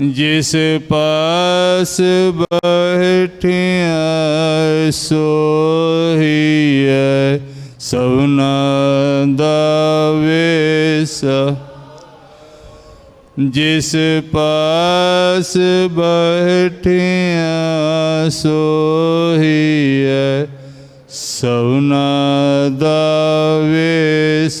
जिस पास बैठिया सोही सुना देश जिस पास बैठिया सोहिय सुना देश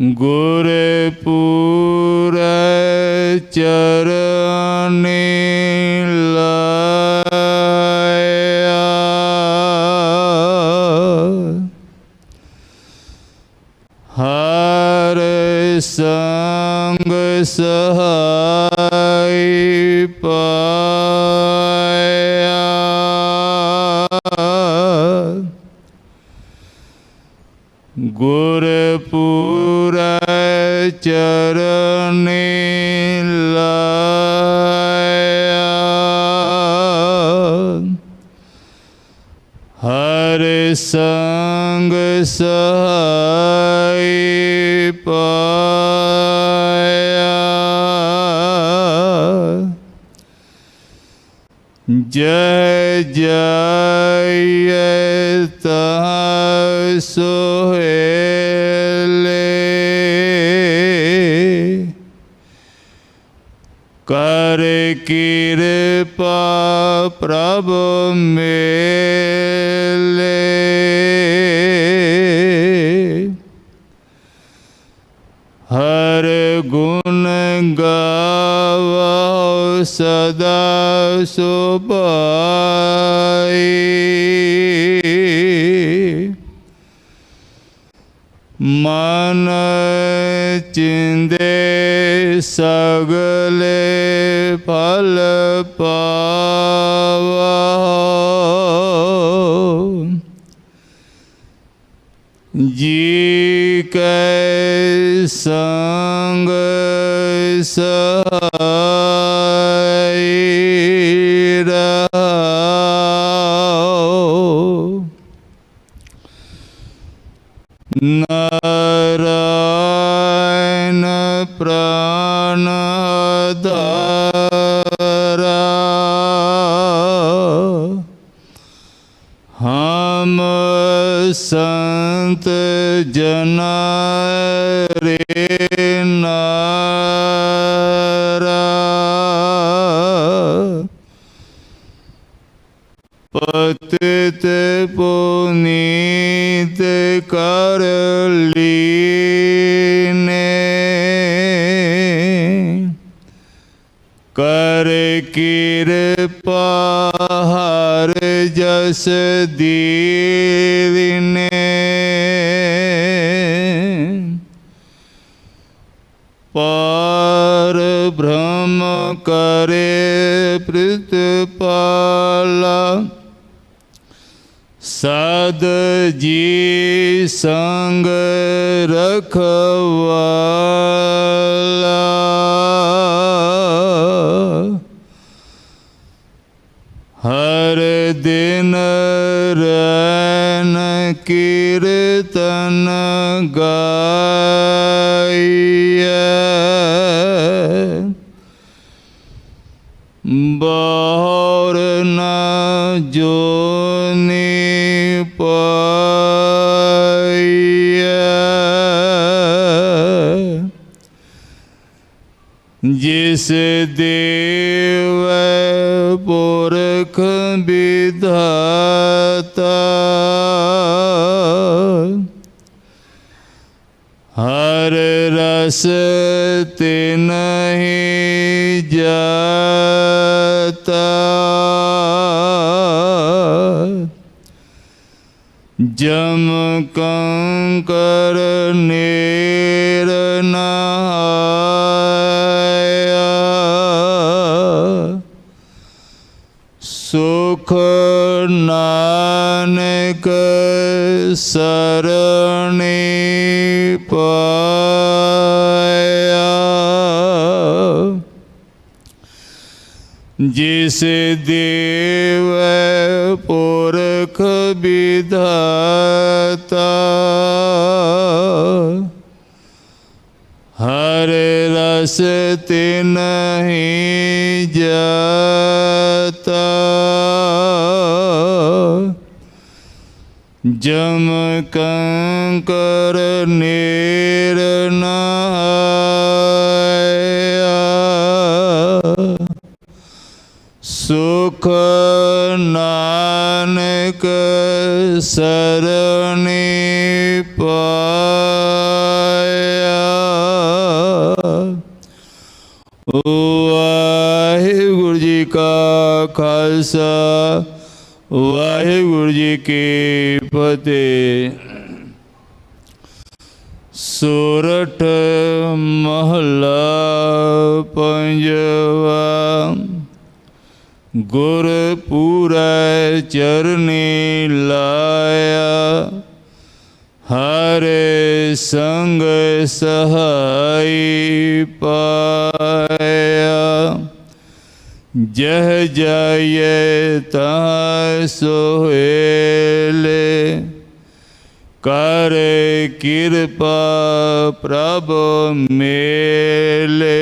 ਗੁਰਪੂਰੈ ਚਰਣੀ ਲਾਇਆ। ਹਰ ਸੰਗ ਸਹਾਈ ਗੁਰਪੂਰੈ ਚਰਣੀ ਲਾਇਆ। ਹਰ ਸੰਗ ਸਹਾਈ ਪਾਇਆ। ਜੈ ਜੈ ਤਾ ਸੋਹੇਲੇ ਕਿਰਪਾ ਪ੍ਰਭ ਮੇਲੇ। ਹਰ ਗੁਣ ਗਾਵੋ ਸਦਾ ਸੁਭਾਈ। ਮਨ ਚਿੰਦੇ ਸਗਲੇ ਫਲ ਪਾਵਾ। ਜੀ ਕੈ ਸੰਗ ਸਹਾਈ ਪ੍ਰਾਨ ਧਾਰਾ। ਹਮ ਸੰਤ ਜਨਾ ਰੇ ਨਾਰਾ। ਪਤਿਤ ਪੁਨੀਤ ਕਰ ਲੀਨੇ ਕਰ ਕਿਰਪਾ ਹਰ ਜਸ ਦੀਵਨੇ। ਪਾਰ ਬ੍ਰਹਮ ਕਰੇ ਪ੍ਰਿਤਪਾਲਾ ਸਦ ਜੀ ਸੰਗ ਰਖਵਾਲਾ ਹਰ ਦਿਨ ਰੈਨ ਕੀਰਤਨ ਗਾਈਐ। ਬਾਹਰ ਨਾ ਜੋਨੀ ਹਰ ਰਸ ਤੇ ਨਹੀਂ ਜਾਤਾ। ਜਮ ਕੰਕਰ ਨੇਰ ਨਾਇਆ। ਸੁਖ ਨਾਨਕ ਸਰਣੀ ਪਾਇਆ। ਜਿਸ ਦੇਵ ਪੁਰਖ ਵਿਧਾਤਾ ਹਰ ਰਸ ਤੇ ਜਮ ਕੰਕਰ ਨੇਰ ਨਾਇਆ। ਸੁਖ ਨਾਨਕ ਸਰਣੀ ਪਾਇਆ। ਵਾਹਿਗੁਰੂ ਜੀ ਕਾ ਖਾਲਸਾ। ਵਾਹਿਗੁਰੂ ਜੀ ਕੀ ਫਤਿਹ। ਸੋਰਠ ਮਹਲਾ ਪੰਜਵਾ। ਗੁਰ ਪੂਰੈ ਚਰਨੀ ਲਾਇਆ। ਹਰੇ ਸੰਗ ਸਹਾਈ ਪਾਇਆ। ਜਹ ਜਾਏ ਤਾ ਸੋਹੇਲੇ ਕਰ ਕਿਰਪਾ ਪ੍ਰਭ ਮੇਲੇ।